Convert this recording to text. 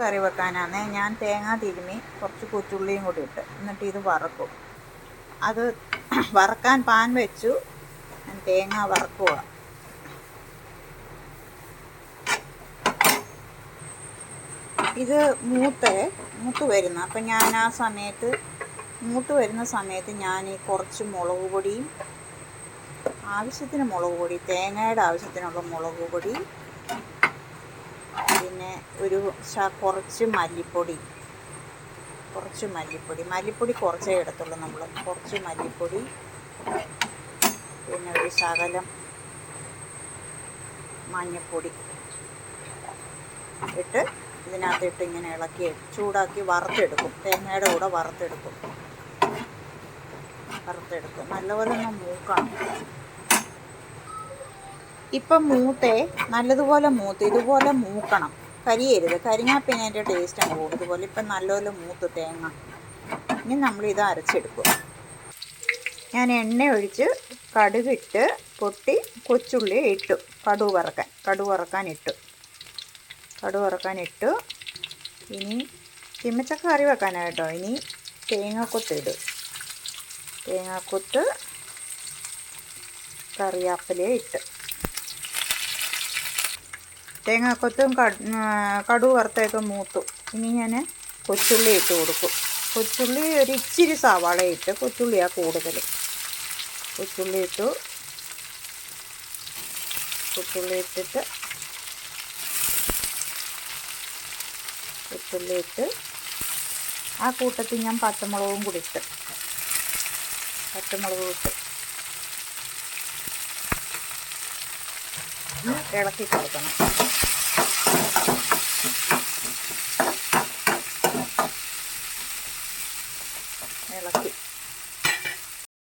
കറി വെക്കാനാണ് ഞാൻ തേങ്ങ തിരുമി കുറച്ച് കൊച്ചുള്ളിയും കൂടി ഇട്ട്. എന്നിട്ട് ഇത് വറക്കും. അത് വറക്കാൻ പാൻ വെച്ചു. തേങ്ങ വറക്കുക ഇത് മൂത്ത് മൂത്ത് വരുന്ന. അപ്പം ഞാൻ ആ സമയത്ത് മൂത്ത് വരുന്ന സമയത്ത് ഞാൻ ഈ കുറച്ച് മുളക് പൊടിയും ആവശ്യത്തിന് മുളക് പൊടി തേങ്ങയുടെ ആവശ്യത്തിനുള്ള മുളക് പൊടി ഒരു കുറച്ച് മല്ലിപ്പൊടി. കുറച്ച് മല്ലിപ്പൊടി. മല്ലിപ്പൊടി കുറച്ചേ എടുത്തുള്ളൂ നമ്മൾ കുറച്ച് മല്ലിപ്പൊടി പിന്നെ ഒരു ശകലം മഞ്ഞൾപ്പൊടി ഇട്ട് ഇതിനകത്തിട്ട് ഇങ്ങനെ ഇളക്കി ചൂടാക്കി വറുത്തെടുക്കും. തേങ്ങയുടെ കൂടെ വറുത്തെടുക്കും. വറുത്തെടുക്കും. നല്ലപോലെ ഒന്ന് മൂക്കണം. ഇപ്പം മൂത്തേ നല്ലതുപോലെ മൂത്ത് ഇതുപോലെ മൂക്കണം. കരിയരുത്. കരിഞ്ഞാൽ പിന്നെ അതിന്റെ ടേസ്റ്റ് അങ്ങ് പോകും ഇതുപോലെ ഇപ്പം നല്ലപോലെ മൂത്ത് തേങ്ങ. ഇനി നമ്മൾ ഇത് അരച്ചെടുക്കും. ഞാൻ എണ്ണ ഒഴിച്ച് കടുകിട്ട് പൊട്ടി കൊച്ചുള്ളി ഇട്ടു. കടുക് വറക്കാൻ. കടു വറക്കാൻ ഇട്ടു. കടു വറക്കാൻ ഇട്ടു. ഇനി ചിമ്മച്ചക്ക കറി വെക്കാനായിട്ടോ ഇനി തേങ്ങാക്കൊത്ത് ഇടും. തേങ്ങാക്കൊത്ത് കറിയാപ്പലേ ഇട്ട്. തേങ്ങാക്കൊത്തും കടുക് വറുത്തൊക്കെ മൂത്തു. ഇനി ഞാൻ കൊച്ചുള്ളി ഇട്ട് കൊടുക്കും. കൊച്ചുള്ളി ഒരു ഇച്ചിരി സവാള ഇട്ട് കൊച്ചുള്ളിയാണ് കൂടുതൽ കൊച്ചുള്ളി ഇട്ടു. കൊച്ചുള്ളി ഇട്ടിട്ട് കൊച്ചുള്ളി ഇട്ട് ആ കൂട്ടത്തിൽ ഞാൻ പച്ചമുളകും കൂടി ഇട്ട്. പച്ചമുളകും ഇട്ട്. ഇളക്കി കൊടുക്കണം. ഇളക്കി.